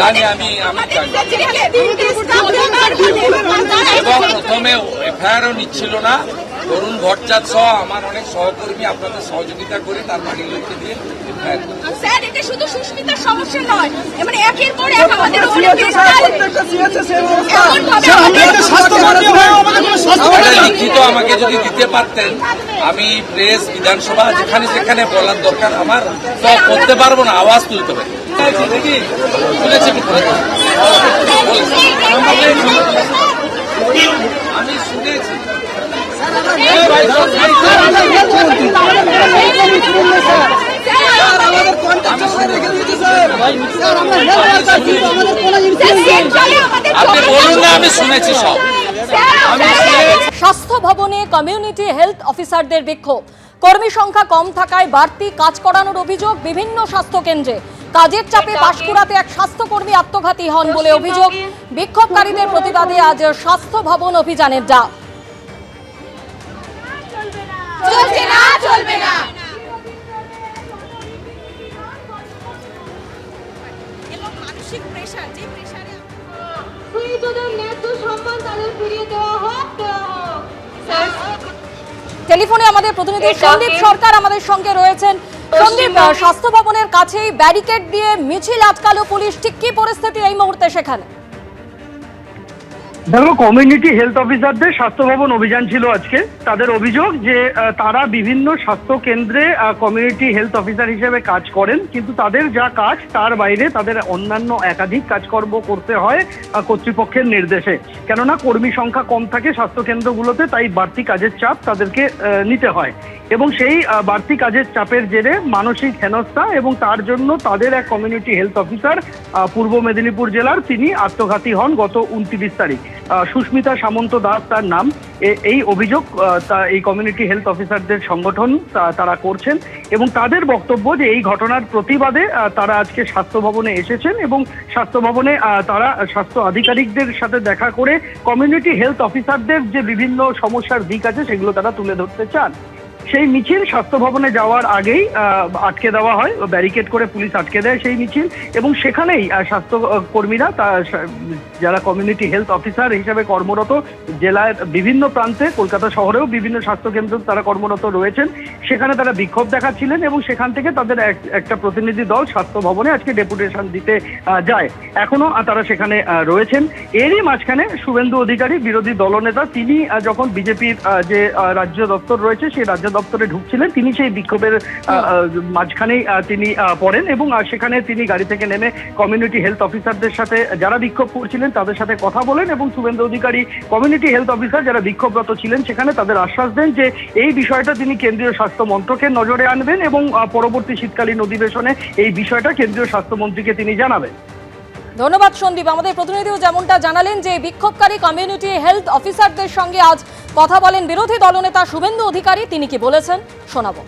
জানি আমি আমি এবং এফআইআরও নিচ্ছিল না। তরুণ ভট্টাচার্য সহ আমার অনেক সহকর্মী আপনাদের সহযোগিতা করে তার বাড়ির লোককে দিয়ে স্যার এটা শুধু সুস্মিতার সমস্যা নয় মানে একের পর এক আমাদের আমাকে যদি দিতে পারতেন আমি প্রেস বিধানসভা যেখানে যেখানে বলার দরকার আমার সব করতে পারব না আওয়াজ তুলতে পারি আমি শুনেছি। আপনি বলুন না আমি শুনেছি সব। স্বাস্থ্য ভবনে কমিউনিটি হেলথ অফিসারদের বিক্ষোভ। কর্মী সংখ্যা কম থাকায় বাড়তি কাজ করানোর অভিযোগ বিভিন্ন স্বাস্থ্য কেন্দ্রে কাজের চাপে পাশকুড়াতে এক স্বাস্থ্যকর্মী আত্মঘাতী হন বলে অভিযোগ। বিক্ষোভকারীদের প্রতিবাদে আজ স্বাস্থ্য ভবন অভিযানের ডাক। চলছে না চলবে না। মানসিক প্রেশার যে প্রেশারে শহীদদের ন্যায্য সম্মান তাদের ফিরিয়ে দেওয়া হোক দেওয়া হোক টেলিফোনে আমাদের প্রতিনিধি সন্দীপ সরকার আমাদের সঙ্গে রয়েছেন। সন্দীপ স্বাস্থ্য ভবনের কাছেই ব্যারিকেড দিয়ে মিছিল আটকালো পুলিশ। ঠিক কি পরিস্থিতি এই মুহূর্তে সেখানে? দেখো কমিউনিটি হেলথ অফিসারদের স্বাস্থ্য ভবন অভিযান ছিল আজকে। তাদের অভিযোগ যে তারা বিভিন্ন স্বাস্থ্য কেন্দ্রে কমিউনিটি হেলথ অফিসার হিসেবে কাজ করেন, কিন্তু তাদের যা কাজ, তার বাইরে তাদের অন্যান্য একাধিক কাজকর্ম করতে হয় কর্তৃপক্ষের নির্দেশে। কেননা, কর্মী সংখ্যা কম থাকে স্বাস্থ্য কেন্দ্রগুলোতে, তাই বাড়তি কাজের চাপ তাদেরকে নিতে হয়। এবং সেই বাড়তি কাজের চাপের জেরে মানসিক হেনস্থা এবং তার জন্য তাদের এক কমিউনিটি হেলথ অফিসার পূর্ব মেদিনীপুর জেলার তিনি আত্মঘাতী হন গত উনত্রিশ তারিখ। সুস্মিতা সামন্ত দাস তার নাম। এই অভিযোগ এই কমিউনিটি হেলথ অফিসারদের সংগঠন তারা করছেন এবং তাদের বক্তব্য যে এই ঘটনার প্রতিবাদে তারা আজকে স্বাস্থ্য ভবনে এসেছেন এবং স্বাস্থ্য ভবনে তারা স্বাস্থ্য আধিকারিকদের সাথে দেখা করে কমিউনিটি হেলথ অফিসারদের যে বিভিন্ন সমস্যার দিক আছে, সেগুলো তারা তুলে ধরতে চান। সেই মিছিল স্বাস্থ্য ভবনে যাওয়ার আগেই আটকে দেওয়া হয়, ব্যারিকেড করে পুলিশ আটকে দেয় সেই মিছিল এবং সেখানেই স্বাস্থ্য কর্মীরা যারা কমিউনিটি হেলথ অফিসার হিসেবে কর্মরত জেলার বিভিন্ন প্রান্তে, কলকাতা শহরেও বিভিন্ন স্বাস্থ্য কেন্দ্র তারা কর্মরত রয়েছেন, সেখানে তারা বিক্ষোভ দেখাচ্ছিলেন এবং সেখান থেকে তাদের একটা প্রতিনিধি দল স্বাস্থ্য ভবনে আজকে ডেপুটেশন দিতে যায়। এখনও তারা সেখানে রয়েছেন। এরই মাঝখানে শুভেন্দু অধিকারী, বিরোধী দলনেতা, তিনি যখন বিজেপির যে রাজ্য দপ্তর রয়েছে, সেই রাজ্য দপ্তরে ঢুকছিলেন তিনি সেই বিক্ষোভের আহ, মাঝখানেই তিনি পড়েন এবং সেখানে তিনি গাড়ি থেকে নেমে কমিউনিটি হেলথ অফিসারদের সাথে যারা বিক্ষোভ করছিলেন তাদের সাথে কথা বলেন এবং Suvendu Adhikari community health officer যারা বিক্ষোভরত ছিলেন সেখানে তাদের আশ্বাস দেন যে এই বিষয়টা তিনি কেন্দ্রীয় স্বাস্থ্য মন্ত্রকের নজরে আনবেন এবং পরবর্তী শীতকালীন অধিবেশনে এই বিষয়টা কেন্দ্রীয় স্বাস্থ্যমন্ত্রীকে তিনি জানাবেন। ধন্যবাদ সন্দীপ। আমাদের প্রতিনিধিও যেমনটা জানালেন যে বিক্ষোভকারী কমিউনিটি হেলথ অফিসারদের সঙ্গে আজ কথা বলেন বিরোধী দলনেতা শুভেন্দু অধিকারী। তিনি কি বলেছেন? শোনাবো।